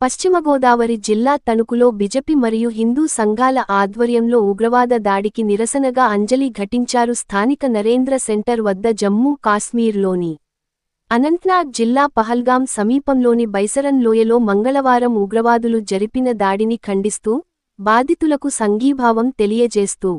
పశ్చిమ గోదావరి జిల్లా తణుకులో బిజెపి మరియు హిందూ సంఘాల ఆధ్వర్యంలో ఉగ్రవాద దాడికి నిరసనగా అంజలి ఘటించారు స్థానిక నరేంద్ర సెంటర్ వద్ద జమ్మూ కాశ్మీర్లోని అనంతనాగ్ జిల్లా పహల్గాం సమీపంలోని బైసరన్ లోయలో మంగళవారం ఉగ్రవాదులు జరిపిన దాడిని ఖండిస్తూ బాధితులకు సంఘీభావం తెలియజేస్తూ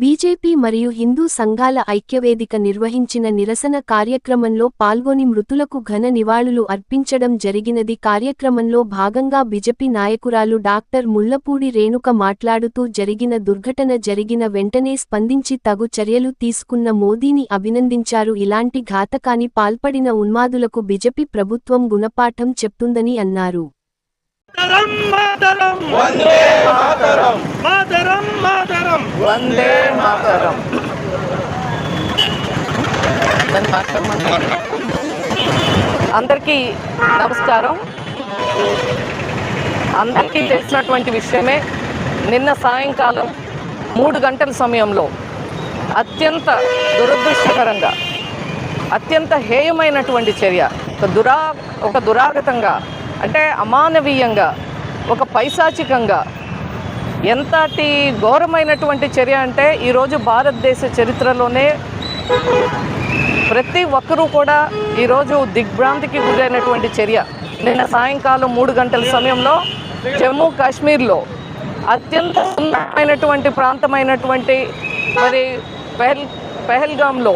బీజేపీ మరియు హిందూ సంఘాల ఐక్యవేదిక నిర్వహించిన నిరసన కార్యక్రమంలో పాల్గొని మృతులకు ఘన నివాళులు అర్పించడం జరిగినది. కార్యక్రమంలో భాగంగా బిజెపి నాయకురాలు డాక్టర్ ముళ్ళపూడి రేణుక మాట్లాడుతూ జరిగిన దుర్ఘటన జరిగిన వెంటనే స్పందించి తగు చర్యలు తీసుకున్న మోదీని అభినందించారు. ఇలాంటి ఘాతకాని పాల్పడిన ఉన్మాదులకు బిజెపి ప్రభుత్వం గుణపాఠం చెప్తుందని అన్నారు. మాతరం మాతరం. వందే మాతరం. మాతరం మాతరం. వందే మాతరం. అందరికీ నమస్కారం. అందరికీ తెలిసినటువంటి విషయమే నిన్న సాయంకాలం మూడు గంటల సమయంలో అత్యంత దురదృష్టకరంగా అత్యంత హేయమైనటువంటి చర్య ఒక దురా ఒక దురాగతంగా అంటే అమానవీయంగా ఒక పైశాచికంగా ఎంతటి ఘోరమైనటువంటి చర్య అంటే ఈరోజు భారతదేశ చరిత్రలోనే ప్రతి ఒక్కరూ కూడా ఈరోజు దిగ్భ్రాంతికి గురైనటువంటి చర్య. నిన్న సాయంకాలం మూడు గంటల సమయంలో జమ్మూ కాశ్మీర్లో అత్యంత సుందరమైనటువంటి ప్రాంతమైనటువంటి మరి పెహల్ పెహల్గాంలో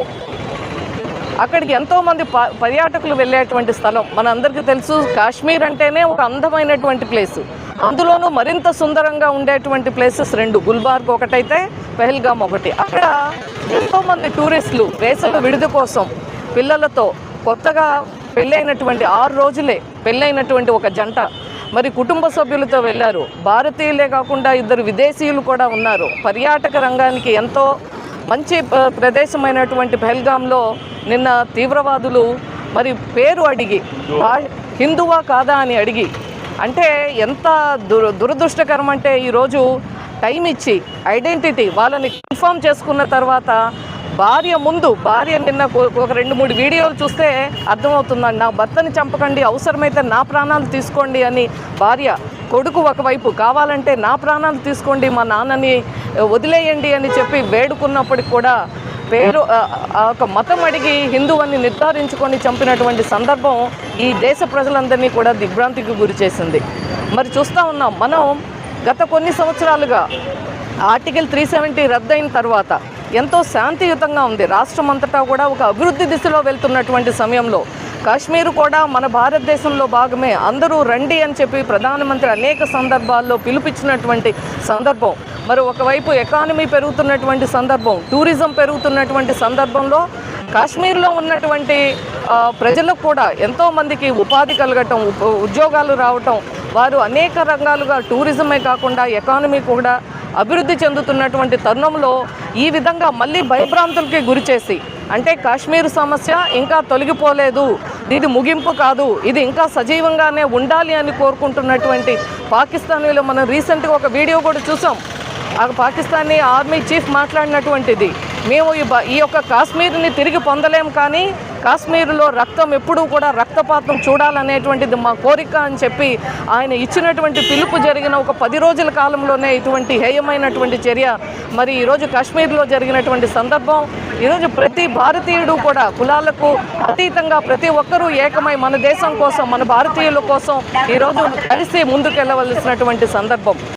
అక్కడికి ఎంతోమంది ప పర్యాటకులు వెళ్ళేటువంటి స్థలం. మనందరికీ తెలుసు కాశ్మీర్ అంటేనే ఒక అందమైనటువంటి ప్లేస్ అందులోనూ మరింత సుందరంగా ఉండేటువంటి ప్లేసెస్ రెండు. గుల్బార్గ్ ఒకటైతే పెహల్గామ్ ఒకటి. అక్కడ ఎంతోమంది టూరిస్టులు వేసవి విడుదల కోసం పిల్లలతో కొత్తగా పెళ్ళైనటువంటి ఆరు రోజులే పెళ్ళైనటువంటి ఒక జంట మరి కుటుంబ సభ్యులతో వెళ్ళారు. భారతీయులే కాకుండా ఇద్దరు విదేశీయులు కూడా ఉన్నారు. పర్యాటక రంగానికి ఎంతో మంచి ప్రదేశమైనటువంటి బెల్గాంలో నిన్న తీవ్రవాదులు మరి పేరు అడిగి హిందువా కాదా అని అడిగి అంటే ఎంత దుర దురదృష్టకరం అంటే ఈరోజు టైం ఇచ్చి ఐడెంటిటీ వాళ్ళని కన్ఫర్మ్ చేసుకున్న తర్వాత భార్య ముందు భార్య నిన్న ఒక- రెండు మూడు వీడియోలు చూస్తే అర్థమవుతుందండి. నా భర్తని చంపకండి అవసరమైతే నా ప్రాణాలు తీసుకోండి అని భార్య కొడుకు ఒకవైపు కావాలంటే నా ప్రాణాలు తీసుకోండి మా నాన్నని వదిలేయండి అని చెప్పి వేడుకున్నప్పటికి కూడా పేరు ఒక మతం అడిగి హిందువుని నిర్ధారించుకొని చంపినటువంటి సందర్భం ఈ దేశ ప్రజలందరినీ కూడా దిగ్భ్రాంతికి గురి చేసింది. మరి చూస్తూ ఉన్నాం మనం గత కొన్ని సంవత్సరాలుగా ఆర్టికల్ త్రీ సెవెంటీ రద్దయిన తర్వాత ఎంతో శాంతియుతంగా ఉంది. రాష్ట్రం అంతటా కూడా ఒక అభివృద్ధి దిశలో వెళ్తున్నటువంటి సమయంలో కాశ్మీర్ కూడా మన భారతదేశంలో భాగమే. అందరూ రండి అని చెప్పి ప్రధానమంత్రి అనేక సందర్భాల్లో పిలుపిచ్చినటువంటి సందర్భం. మరి ఒకవైపు ఎకానమీ పెరుగుతున్నటువంటి సందర్భం టూరిజం పెరుగుతున్నటువంటి సందర్భంలో కాశ్మీర్లో ఉన్నటువంటి ప్రజలకు కూడా ఎంతో మందికి ఉపాధి కలగటం ఉద్యోగాలు రావటం వారు అనేక రంగాలుగా టూరిజమే కాకుండా ఎకానమీ కూడా అభివృద్ధి చెందుతున్నటువంటి తరుణంలో ఈ విధంగా మళ్ళీ భయభ్రాంతులకి గురి చేసి అంటే కాశ్మీర్ సమస్య ఇంకా తొలగిపోలేదు ఇది ముగింపు కాదు ఇది ఇంకా సజీవంగానే ఉండాలి అని కోరుకుంటున్నటువంటి పాకిస్తానీలో. మనం రీసెంట్గా ఒక వీడియో కూడా చూసాం. ఆ పాకిస్తానీ ఆర్మీ చీఫ్ మాట్లాడినటువంటిది. మేము ఈ బ- ఈ యొక్క కాశ్మీర్ని తిరిగి పొందలేం కానీ కాశ్మీర్లో రక్తం ఎప్పుడూ కూడా రక్తపాతం చూడాలనేటువంటిది మా కోరిక అని చెప్పి ఆయన ఇచ్చినటువంటి పిలుపు జరిగిన ఒక పది రోజుల కాలంలోనే ఇటువంటి హేయమైనటువంటి చర్య మరి ఈరోజు కాశ్మీర్లో జరిగినటువంటి సందర్భం ఈరోజు ప్రతి భారతీయుడు కూడా కులాలకు అతీతంగా ప్రతి ఒక్కరూ ఏకమై మన దేశం కోసం మన భారతీయుల కోసం ఈరోజు కలిసి ముందుకెళ్ళవలసినటువంటి సందర్భం.